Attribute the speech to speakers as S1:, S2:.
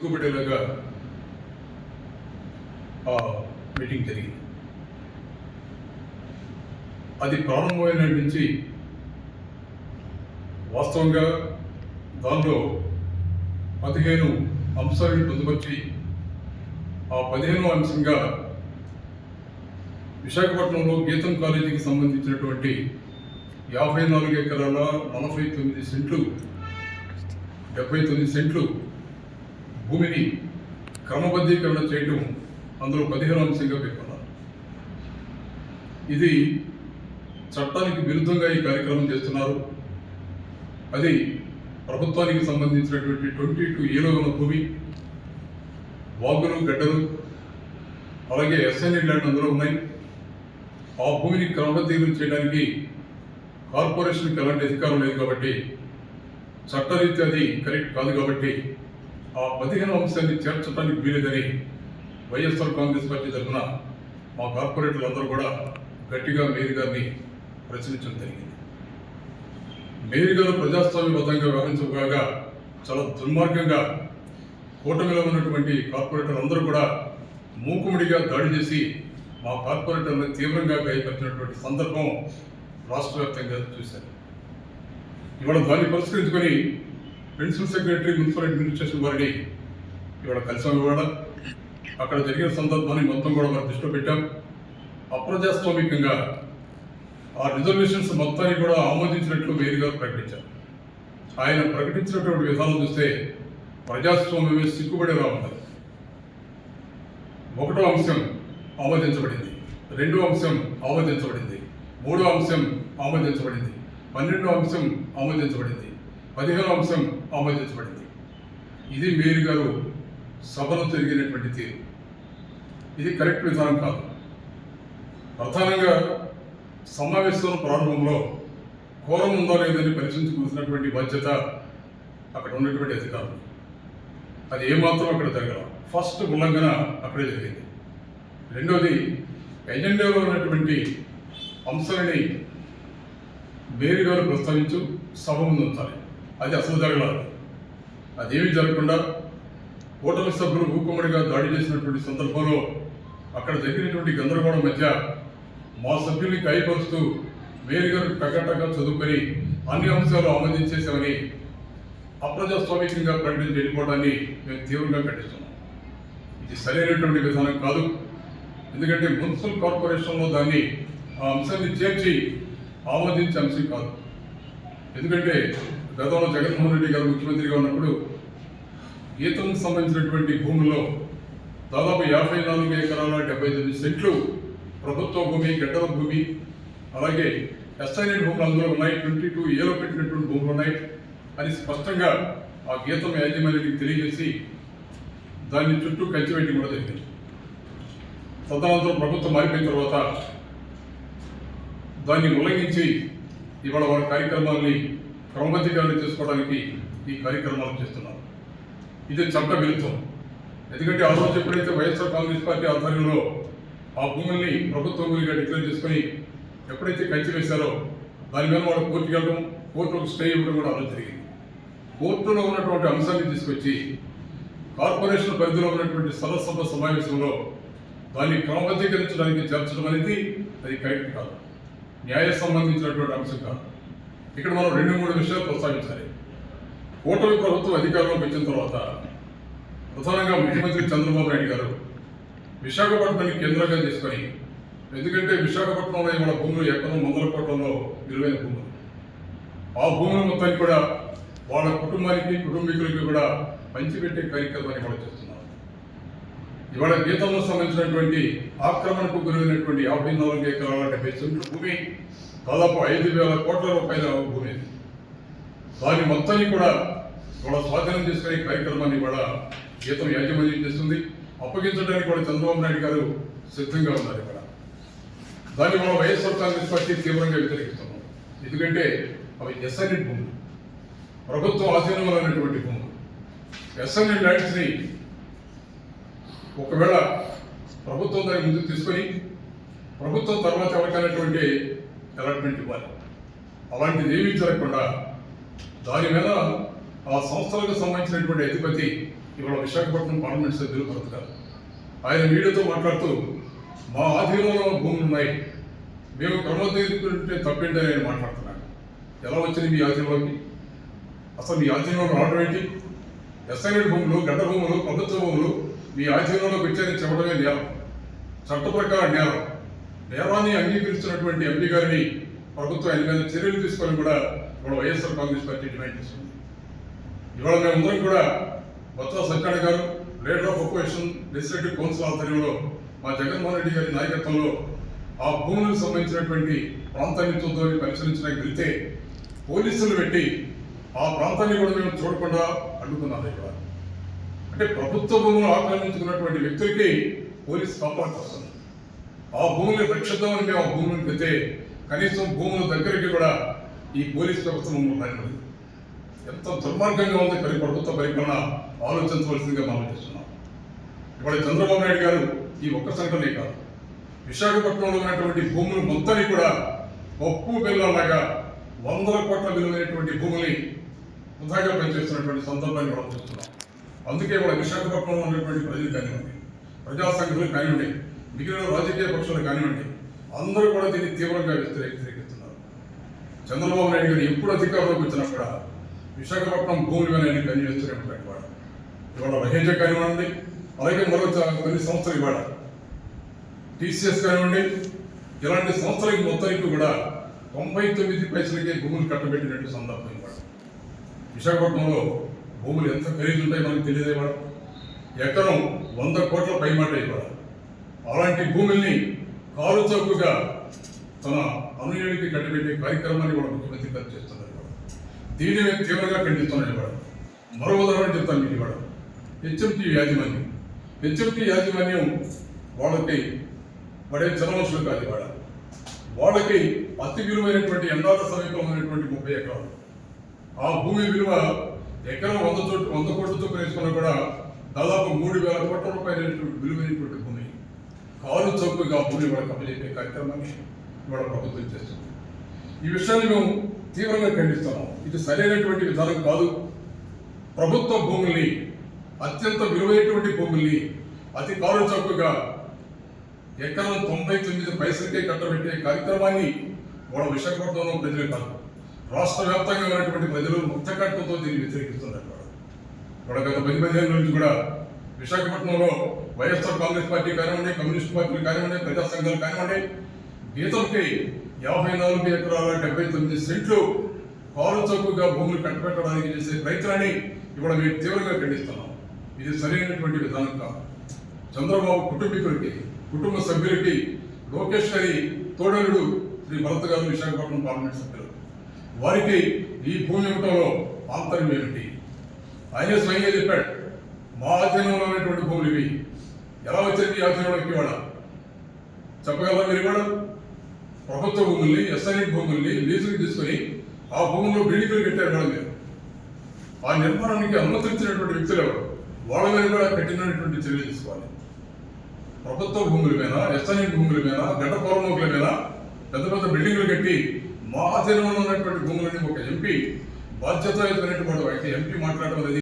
S1: ఎక్కుబడేలాగా ఆ మీటింగ్ జరిగింది. అది ప్రారంభమైన నుంచి వాస్తవంగా దానిలో పదిహేను అంశాలను పొందుపరిచి ఆ పదిహేను అంశంగా విశాఖపట్నంలో గీతం కాలేజీకి సంబంధించినటువంటి యాభై నాలుగు ఎకరాల నలభై తొమ్మిది సెంట్లు డెబ్బై తొమ్మిది సెంట్లు భూమిని క్రమబద్ధీకరణ చేయడం అందులో పదిహేను అంశంగా పేర్కొన్నారు. ఇది చట్టానికి విరుద్ధంగా ఈ కార్యక్రమం చేస్తున్నారు. అది ప్రభుత్వానికి సంబంధించినటువంటి ట్వంటీ టూ ఏలో ఉన్న భూమి వాగులు గడ్డలు అలాగే ఎస్ఎన్ఈ ల్యాండ్ అందులో ఉన్నాయి. ఆ భూమిని క్రమబద్ధీకరణ చేయడానికి కార్పొరేషన్కి ఎలాంటి అధికారం లేదు కాబట్టి చట్టరీత్యా అది కరెక్ట్ కాదు కాబట్టి ఆ పదిహేను అంశాన్ని చేర్చడానికి వీలేదని వైఎస్ఆర్ కాంగ్రెస్ పార్టీ తరఫున మా కార్పొరేటర్లు అందరూ కూడా గట్టిగా మేరీ గారిని ప్రశ్నించడం జరిగింది. మేరీ గారు ప్రజాస్వామ్యబద్ధంగా వ్యవహరించగా చాలా దుర్మార్గంగా కూటమిలో ఉన్నటువంటి కార్పొరేటర్లు అందరూ కూడా మూకుముడిగా దాడి చేసి మా కార్పొరేటర్లను తీవ్రంగా గాయపరిచినటువంటి సందర్భం రాష్ట్ర వ్యాప్తంగా చూశారు. ఇవాళ దాన్ని పరిష్కరించుకొని ప్రిన్సిపల్ సెక్రటరీ మున్సిపల్ అడ్మినిస్ట్రేషన్ వారిని ఇవాళ కలిసాం ఇవాళ. అక్కడ జరిగిన సందర్భాన్ని మొత్తం కూడా మనం దృష్టిలో పెట్టాం. అప్రజాస్వామికంగా ఆ రిజర్వేషన్స్ మొత్తాన్ని కూడా ఆమోదించినట్లు వేరు గారు ప్రకటించారు. ఆయన ప్రకటించినటువంటి విధానం చూస్తే ప్రజాస్వామ్యమే సిగ్గుపడేలా ఉంటుంది ఒకటో అంశం ఆమోదించబడింది. రెండో అంశం ఆమోదించబడింది. మూడో అంశం ఆమోదించబడింది. పన్నెండో అంశం ఆమోదించబడింది. పదిహేను అంశం ఆమోదించబడింది. ఇది మేరీ గారు సభలో జరిగినటువంటి తీరు. ఇది కరెక్ట్ విధానం కాదు. ప్రధానంగా సమావేశం ప్రారంభంలో కోరం ఉందో లేదని పరిశీలించుకోవాల్సినటువంటి బాధ్యత అక్కడ ఉన్నటువంటి అధికారులు. అది ఏమాత్రం అక్కడ జరగల. ఫస్ట్ ఉల్లంఘన అక్కడే జరిగింది. రెండోది ఎజెండాలో ఉన్నటువంటి అంశాలని వేరుగారు ప్రస్తావించు సభ ముందు ఉంచాలి. అది అసలు జరగలేదు అదేమీ జరగకుండా కూటమి సభ్యులు ఊకుమ్మడిగా దాడి చేసినటువంటి సందర్భంలో అక్కడ జరిగినటువంటి గందరగోళం మధ్య మా సభ్యుల్ని గాయపరుస్తూ మేరీ గారు టగటగా చదువుకొని అన్ని అంశాలు ఆమోదించేశామని అప్రజాస్వామికంగా ప్రకటించి వెళ్ళిపోవడాన్ని మేము తీవ్రంగా ఖండిస్తున్నాం. ఇది సరైనటువంటి విధానం కాదు. ఎందుకంటే మున్సిపల్ కార్పొరేషన్లో దాన్ని ఆ అంశాన్ని చేర్చి ఆమోదించే అంశం కాదు. ఎందుకంటే గతంలో జగన్మోహన్ రెడ్డి గారు ముఖ్యమంత్రిగా ఉన్నప్పుడు గీతం సంబంధించినటువంటి భూముల్లో దాదాపు యాభై నాలుగు ఎకరాల డెబ్బై తొమ్మిది సెంట్లు ప్రభుత్వ భూమి గడ్డల భూమి అలాగే ఎస్ఐనెట్ భూములు అందులో ఉన్నాయి. ట్వంటీ టూ ఏలో పెట్టినటువంటి భూములు ఉన్నాయి అని స్పష్టంగా ఆ గీతం యాజమాన్యానికి తెలియజేసి దాన్ని చుట్టూ కంచిపెట్టి కూడా జరిగింది. తదనంతరం ప్రభుత్వం మారిపోయిన తర్వాత దాన్ని ఉల్లంఘించి ఇవాళ వారి కార్యక్రమాల్ని క్రమబద్ధీకరణ చేసుకోవడానికి ఈ కార్యక్రమాలు చేస్తున్నారు. ఇది చట్ట విరుద్ధం ఎందుకంటే ఆ రోజు ఎప్పుడైతే వైఎస్ఆర్ కాంగ్రెస్ పార్టీ ఆధ్వర్యంలో ఆ భూముల్ని ప్రభుత్వ భూమిగా డిక్లేర్ చేసుకొని ఎప్పుడైతే కంచి వేశారో దాని మీద వాళ్ళు కోర్టుకి వెళ్ళడం కోర్టుకు స్టే ఇవ్వడం కూడా అలా జరిగింది. కోర్టులో ఉన్నటువంటి అంశాన్ని తీసుకొచ్చి కార్పొరేషన్ పరిధిలో ఉన్నటువంటి సరసభ సమావేశంలో దాన్ని క్రమబద్ధీకరించడానికి చేర్చడం అనేది అది కరెక్ట్ కాదు. న్యాయ సంబంధించినటువంటి అంశం కాదు. ఇక్కడ మనం రెండు మూడు విషయాలు ప్రస్తావించాలి కూటమి ప్రభుత్వం అధికారంలోకి వచ్చిన తర్వాత ప్రధానంగా ముఖ్యమంత్రి చంద్రబాబు నాయుడు గారు విశాఖపట్నాన్ని కేంద్రంగా చేసుకొని ఎందుకంటే విశాఖపట్నంలో మన భూములు ఎక్కడో మొదలపట్నంలో విలువైన భూములు. ఆ భూముల మొత్తాన్ని కూడా వాళ్ళ కుటుంబానికి కుటుంబీకులకి కూడా పంచిపెట్టే కార్యక్రమాన్ని కూడా చేస్తున్నారు. ఇవాళ గీతంలో సంబంధించినటువంటి ఆక్రమణకు గురైనటువంటి యాభై నాలుగు ఎకరాల డెబ్బై సెంట్ల భూమి దాదాపు ఐదు వేల కోట్ల రూపాయల భూమి దాని మొత్తాన్ని కూడా వాళ్ళ స్వాధీనం చేసుకునే కార్యక్రమాన్ని కూడా గీతం యాజమాన్యం చేస్తుంది. అప్పగించడానికి కూడా చంద్రబాబు నాయుడు గారు సిద్ధంగా ఉన్నారు ఇక్కడ. దాన్ని మనం వైఎస్ఆర్ కాంగ్రెస్ పార్టీ తీవ్రంగా వ్యతిరేకిస్తున్నాం. ఎందుకంటే అవి ఎస్ఎన్ఎడ్ భూములు. ప్రభుత్వం ఆధీనంలో ఉన్నటువంటి భూములు. ఎస్ఎన్ఎడ్ ల్యాండ్స్ని ఒకవేళ ప్రభుత్వం దాన్ని ముందుకు తీసుకొని ప్రభుత్వం తర్వాత ఎవరికైనటువంటి అలాట్మెంట్ ఇవ్వాలి. అలాంటిది ఏమీ జరగకుండా దాని మీద ఆ సంస్థలకు సంబంధించినటువంటి అధిపతి ఇవాళ విశాఖపట్నం పార్లమెంట్ సభ్యులు భరత్ గారు ఆయన మీడియాతో మాట్లాడుతూ మా ఆధీనంలో భూములు ఉన్నాయి. మేము క్రమోద్దీకుంటే తప్పేంటని ఆయన మాట్లాడుతున్నాను ఎలా వచ్చింది మీ ఆధీనంలోకి? అసలు మీ ఆధీనంలో రావడం ఏంటి? ఎస్ఐనెడ్ భూములు గడ్డ భూములు ప్రభుత్వ భూములు మీ ఆధీనంలోకి వచ్చాయని చెప్పడమే నేరం. చట్ట ప్రకారం నేరం. దేవాన్ని అంగీకరిస్తున్నటువంటి ఎంపీ గారిని ప్రభుత్వం ఆయన మీద చర్యలు తీసుకొని కూడా మన వైఎస్ఆర్ కాంగ్రెస్ పార్టీ డిమాండ్ చేస్తుంది ఇవాళ మేమందరం కూడా Botsa Satyanarayana garu leader of opposition legislative council ఆధ్వర్యంలో మా జగన్మోహన్ రెడ్డి గారి నాయకత్వంలో ఆ భూములకు సంబంధించినటువంటి ప్రాంతాన్ని చూద్దామని పరిశీలించడానికి వెళ్తే పోలీసులు పెట్టి ఆ ప్రాంతాన్ని కూడా మేము చూడకుండా అడ్డుకున్నాం ఇక్కడ అంటే ప్రభుత్వ భూములు ఆక్రమించుకున్నటువంటి వ్యక్తులకి పోలీస్ కాపాడు వస్తుంది. ఆ భూముల్ని రక్షిద్దామని మేము ఆ భూములను పెడితే కనీసం భూముల దగ్గరికి కూడా ఈ పోలీస్ వ్యవస్థ మమ్మల్ని ఎంత దుర్మార్గంగా ఉంది పరి ప్రభుత్వ పరిపాలన ఆలోచించవలసిందిగా మనం చేస్తున్నాం. ఇప్పుడు చంద్రబాబు నాయుడు గారు ఈ ఒక్క సంఘటనే కాదు. విశాఖపట్నంలో ఉన్నటువంటి భూములు మొత్తాన్ని కూడా పప్పు బిల్లలాగా వందల కోట్ల విలువైనటువంటి భూముల్ని వృధాగా పనిచేస్తున్నటువంటి సందర్భాన్ని మనం చూస్తున్నాం. అందుకే ఇవాళ విశాఖపట్నంలో ఉన్నటువంటి ప్రజలు కానివ్వండి ప్రజా సంఘాలు కానివ్వండి మిగిలిన రాజకీయ పక్షాలు కానివ్వండి అందరూ కూడా దీన్ని తీవ్రంగా వ్యతిరేకిస్తున్నారు. చంద్రబాబు నాయుడు గారు ఎప్పుడు అధికారంలోకి వచ్చినా కూడా విశాఖపట్నం భూమి మీద ఆయన పనిచేస్తున్నటువంటి వాడు ఇవాళ. రహేజ కానివ్వండి అలాగే మరో కొన్ని సంస్థలు ఇవాళ. టీసీఎస్ కానివ్వండి ఇలాంటి సంస్థలకి మొత్తానికి కూడా తొంభై తొమ్మిది పైసలకే భూములు కట్టబెట్టినట్టు సందర్భం ఇవాడు విశాఖపట్నంలో భూములు ఎంత ఖరీదు ఉంటాయో మనకు తెలియదు ఇవాళ. ఎకరం వంద కోట్ల పైమాట ఇవాళ. అలాంటి భూముల్ని కాలు చౌకగా తన అనుయాయుడికి కట్టబెట్టే కార్యక్రమాన్ని కూడా ముఖ్యమంత్రి గారు చేస్తున్నారు. ఇవాళ. దీన్ని మేము తీవ్రంగా ఖండిస్తున్నాం ఇవాడు మరో ఉదాహరణ చెప్తాను మీకు ఇవాడు హెచ్ఎంటీ యాజమాన్యం. హెచ్ఎంటీ యాజమాన్యం వాళ్ళకి పడే జనవలసులు కాదు ఇవాడ వాళ్ళకి అతి విలువైనటువంటి ఎండాల సమీపమైనటువంటి ముప్పై ఎకరాలు. ఆ భూమి విలువ ఎకరం వంద చోటు వంద కోట్లతో చొప్పున కూడా దాదాపు మూడు వేల కోట్ల రూపాయలైనటువంటి విలువైనటువంటి భూమి కారు చౌకగా భూమి వాళ్ళకి అప్పచెప్పే కార్యక్రమాన్ని ఇవాళ ప్రభుత్వం చేస్తుంది. ఈ విషయాన్ని మేము తీవ్రంగా ఖండిస్తున్నాం ఇది సరైనటువంటి విధానం కాదు. ప్రభుత్వ భూముల్ని అత్యంత విలువైనటువంటి భూముల్ని అతి కారు చౌకగా ఎకరం తొంభై తొమ్మిది పైసలకే కట్టబెట్టే కార్యక్రమాన్ని వాళ్ళ విశాఖపట్నంలో ప్రజలు కాదు రాష్ట్ర వ్యాప్తంగా ఉన్నటువంటి ప్రజలు ముక్తకట్టుతో దీన్ని వ్యతిరేకిస్తున్నారు. వాళ్ళు. వాళ్ళ గత పది పదిహేను నుంచి కూడా విశాఖపట్నంలో వైఎస్ఆర్ కాంగ్రెస్ పార్టీ కానివ్వండి కమ్యూనిస్ట్ పార్టీలు కానివ్వండి ప్రజా సంఘాలు కానివ్వండి గీతంకి యాభై నాలుగు ఎకరాల డెబ్బై తొమ్మిది సెంట్లు కారు చౌకగా భూములు కట్టబెట్టడానికి చేసే ప్రయత్నాన్ని ఇవాళ మేము తీవ్రంగా ఖండిస్తున్నాం. ఇది సరైనటువంటి విధానం కాదు. చంద్రబాబు కుటుంబీకులకి కుటుంబ సభ్యులకి లోకేష్ గారి తోడలుడు శ్రీ భరత్ గారు విశాఖపట్నం పార్లమెంట్ సభ్యులు. వారికి ఈ భూమి ఇవ్వటంలో ఆంతర్యం ఏమిటి? ఆయనే స్వయంగా చెప్పాడు మా అధీనంలో ఉన్నటువంటి భూములు ఇవి. ఎలా వచ్చింది మీ ఆధీనంలోకి ఇవాళ చెప్పగలరా మీరు ఇవాళ? ప్రభుత్వ భూముల్ని ఎస్ఐఎన్ భూముల్ని లీజుకి తీసుకొని ఆ భూముల్లో బిల్డింగ్లు కట్టారు కూడా మీరు. ఆ నిర్మాణానికి అనుమతించినటువంటి వ్యక్తులు ఎవరు? వాళ్ళ మీద కూడా కఠినటువంటి చర్యలు తీసుకోవాలి. ప్రభుత్వ భూముల మీద ఎస్ఐఎన్ భూముల మీద గడ్డ పౌరముఖుల మీద పెద్ద పెద్ద బిల్డింగ్లు కట్టి మా ఆధీనంలో ఉన్నటువంటి భూములని ఒక ఎంపీ బాధ్యతయుతమైనటువంటి అయితే ఎంపీ మాట్లాడడం అనేది